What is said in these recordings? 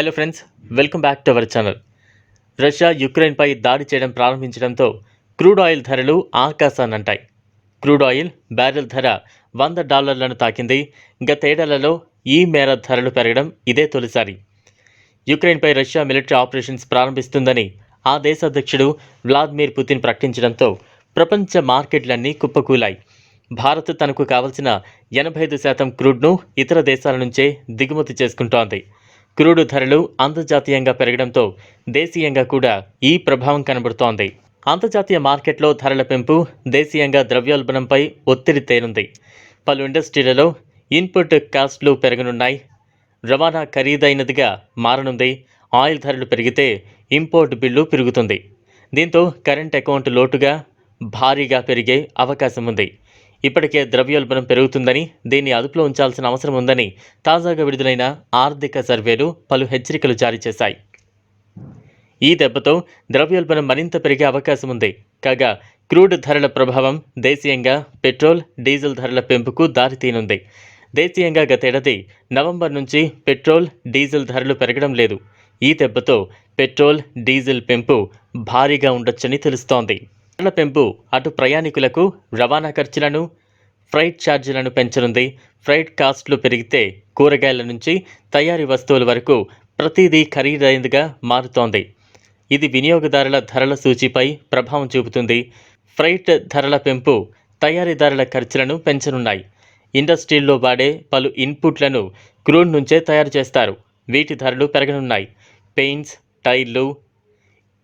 Hello friends welcome back to our channel. Russia యుక్రెయిన్పై దాడి చేయడం ప్రారంభించడంతో crude oil ధరలు ఆకాశాన్నంటాయి. Crude oil barrel ధర వంద డాలర్లను తాకింది. గతేడాలలో ఈ మేర ధరలు పెరగడం ఇదే తొలిసారి. యుక్రెయిన్పై రష్యా మిలిటరీ ఆపరేషన్స్ ప్రారంభిస్తుందని ఆ దేశ అధ్యక్షుడు వ్లాదిమిర్ పుతిన్ ప్రకటించడంతో ప్రపంచ మార్కెట్లన్నీ కుప్పకూలాయి. భారత్ తనకు కావలసిన ఎనభై ఐదు శాతం క్రూడ్ను ఇతర దేశాల నుంచే దిగుమతి చేసుకుంటోంది. క్రూడ్ ధరలు అంతర్జాతీయంగా పెరగడంతో దేశీయంగా కూడా ఈ ప్రభావం కనబడుతోంది. అంతర్జాతీయ మార్కెట్లో ధరల పెంపు దేశీయంగా ద్రవ్యోల్బణంపై ఒత్తిడి తేనుంది. పలు ఇండస్ట్రీలలో ఇన్పుట్ కాస్ట్లు పెరగనున్నాయి. రవాణా ఖరీదైనదిగా మారనుంది. ఆయిల్ ధరలు పెరిగితే ఇంపోర్ట్ బిల్లు పెరుగుతుంది. దీంతో కరెంట్ అకౌంట్ లోటుగా భారీగా పెరిగే అవకాశం ఉంది ఇప్పటికే ద్రవ్యోల్బణం పెరుగుతుందని దీన్ని అదుపులో ఉంచాల్సిన అవసరం ఉందని తాజాగా విడుదలైన ఆర్థిక సర్వేలు పలు హెచ్చరికలు జారీ చేశాయి. ఈ దెబ్బతో ద్రవ్యోల్బణం మరింత పెరిగే అవకాశం ఉంది. కాగా క్రూడ్ ధరల ప్రభావం దేశీయంగా పెట్రోల్ డీజిల్ ధరల పెంపుకు దారితీనుంది దేశీయంగా గతేడాది నవంబర్ నుంచి పెట్రోల్ డీజిల్ ధరలు పెరగడం లేదు. ఈ దెబ్బతో పెట్రోల్ డీజిల్ పెంపు భారీగా ఉండొచ్చని తెలుస్తోంది. ధరల పెంపు అటు ప్రయాణికులకు రవాణా ఖర్చులను ఫ్రైట్ ఛార్జీలను పెంచనుంది. ఫ్రైట్ కాస్ట్లు పెరిగితే కూరగాయల నుంచి తయారీ వస్తువుల వరకు ప్రతిదీ ఖరీదైనదిగా మారుతోంది. ఇది వినియోగదారుల ధరల సూచిపై ప్రభావం చూపుతుంది. ఫ్రైట్ ధరల పెంపు తయారీదారుల ఖర్చులను పెంచనున్నాయి. ఇండస్ట్రీల్లో వాడే పలు ఇన్పుట్లను క్రూడ్ నుంచే తయారు చేస్తారు. వీటి ధరలు పెరగనున్నాయి. పెయింట్స్ టైర్లు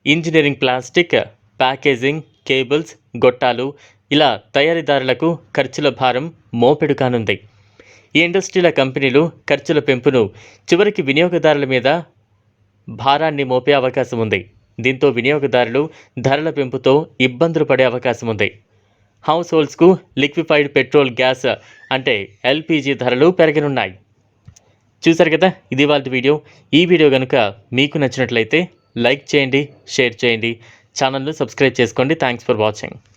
ఇంజనీరింగ్ ప్లాస్టిక్ ప్యాకేజింగ్ కేబుల్స్ గొట్టాలు ఇలా తయారీదారులకు ఖర్చుల భారం మోపెడు కానుంది. ఈ ఇండస్ట్రీల కంపెనీలు ఖర్చుల పెంపును చివరికి వినియోగదారుల మీద భారాన్ని మోపే అవకాశం ఉంది. దీంతో వినియోగదారులు ధరల పెంపుతో ఇబ్బందులు పడే అవకాశం ఉంది. హౌస్ హోల్డ్స్కు లిక్విఫైడ్ పెట్రోల్ గ్యాస్ అంటే ఎల్పిజి ధరలు పెరగనున్నాయి. చూసారు కదా? ఇది వాళ్ళ వీడియో. ఈ వీడియో కనుక మీకు నచ్చినట్లయితే లైక్ చేయండి షేర్ చేయండి. ఛానల్ను సబ్స్క్రైబ్ చేసుకోండి. Thanks for watching.